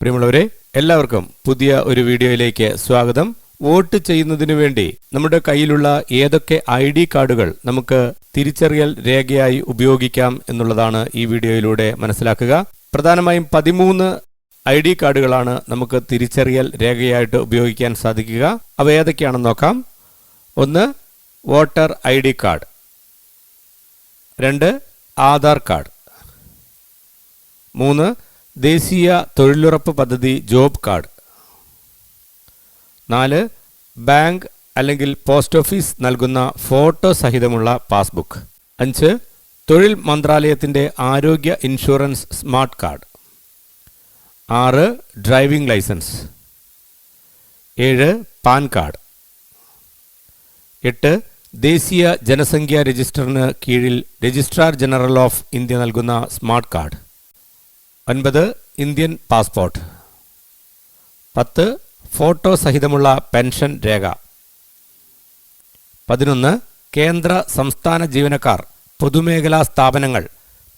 പ്രിയമുള്ളവരെ എല്ലാവർക്കും പുതിയ ഒരു വീഡിയോയിലേക്ക് സ്വാഗതം. വോട്ട് ചെയ്യുന്നതിനു വേണ്ടി നമ്മുടെ കയ്യിലുള്ള ഏതൊക്കെ ഐ ഡി കാർഡുകൾ നമുക്ക് തിരിച്ചറിയൽ രേഖയായി ഉപയോഗിക്കാം എന്നുള്ളതാണ് ഈ വീഡിയോയിലൂടെ മനസ്സിലാക്കുക. പ്രധാനമായും പതിമൂന്ന് ഐ ഡി കാർഡുകളാണ് നമുക്ക് തിരിച്ചറിയൽ രേഖയായിട്ട് ഉപയോഗിക്കാൻ സാധിക്കുക. അവ ഏതൊക്കെയാണെന്ന് നോക്കാം. ഒന്ന് വോട്ടർ ഐ ഡി കാർഡ്. രണ്ട് ആധാർ കാർഡ്. മൂന്ന് ദേശീയ തൊഴിലുറപ്പ് പദ്ധതി ജോബ് കാർഡ്. നാല് ബാങ്ക് അല്ലെങ്കിൽ പോസ്റ്റ് ഓഫീസ് നൽകുന്ന ഫോട്ടോ സഹിതമുള്ള പാസ്ബുക്ക്. അഞ്ച് തൊഴിൽ മന്ത്രാലയത്തിന്റെ ആരോഗ്യ ഇൻഷുറൻസ് സ്മാർട്ട് കാർഡ്. ആറ് ഡ്രൈവിംഗ് ലൈസൻസ്. ഏഴ് പാൻ കാർഡ്. എട്ട് ദേശീയ ജനസംഖ്യാ രജിസ്റ്ററിന് കീഴിൽ രജിസ്ട്രാർ ജനറൽ ഓഫ് ഇന്ത്യ നൽകുന്ന സ്മാർട്ട് കാർഡ്. ഒൻപത് ഇന്ത്യൻ പാസ്പോർട്ട്. പത്ത് ഫോട്ടോ സഹിതമുള്ള പെൻഷൻ രേഖ. പതിനൊന്ന് കേന്ദ്ര സംസ്ഥാന ജീവനക്കാർ പൊതുമേഖലാ സ്ഥാപനങ്ങൾ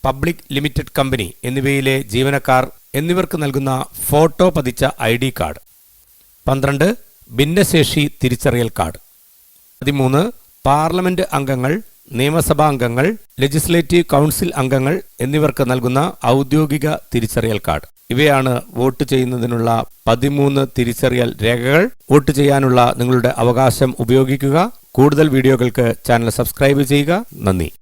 പബ്ലിക് ലിമിറ്റഡ് കമ്പനി എന്നിവയിലെ ജീവനക്കാർ എന്നിവർക്ക് നൽകുന്ന ഫോട്ടോ പതിച്ച ഐ ഡി കാർഡ്. പന്ത്രണ്ട് ഭിന്നശേഷി തിരിച്ചറിയൽ കാർഡ്. പതിമൂന്ന് പാർലമെന്റ് അംഗങ്ങൾ നിയമസഭാ അംഗങ്ങൾ ലെജിസ്ലേറ്റീവ് കൗൺസിൽ അംഗങ്ങൾ എന്നിവർക്ക് നൽകുന്ന ഔദ്യോഗിക തിരിച്ചറിയൽ കാർഡ്. ഇവയാണ് വോട്ട് ചെയ്യുന്നതിനുള്ള പതിമൂന്ന് തിരിച്ചറിയൽ രേഖകൾ. വോട്ട് ചെയ്യാനുള്ള നിങ്ങളുടെ അവകാശം ഉപയോഗിക്കുക. കൂടുതൽ വീഡിയോകൾക്ക് ചാനൽ സബ്സ്ക്രൈബ് ചെയ്യുക. നന്ദി.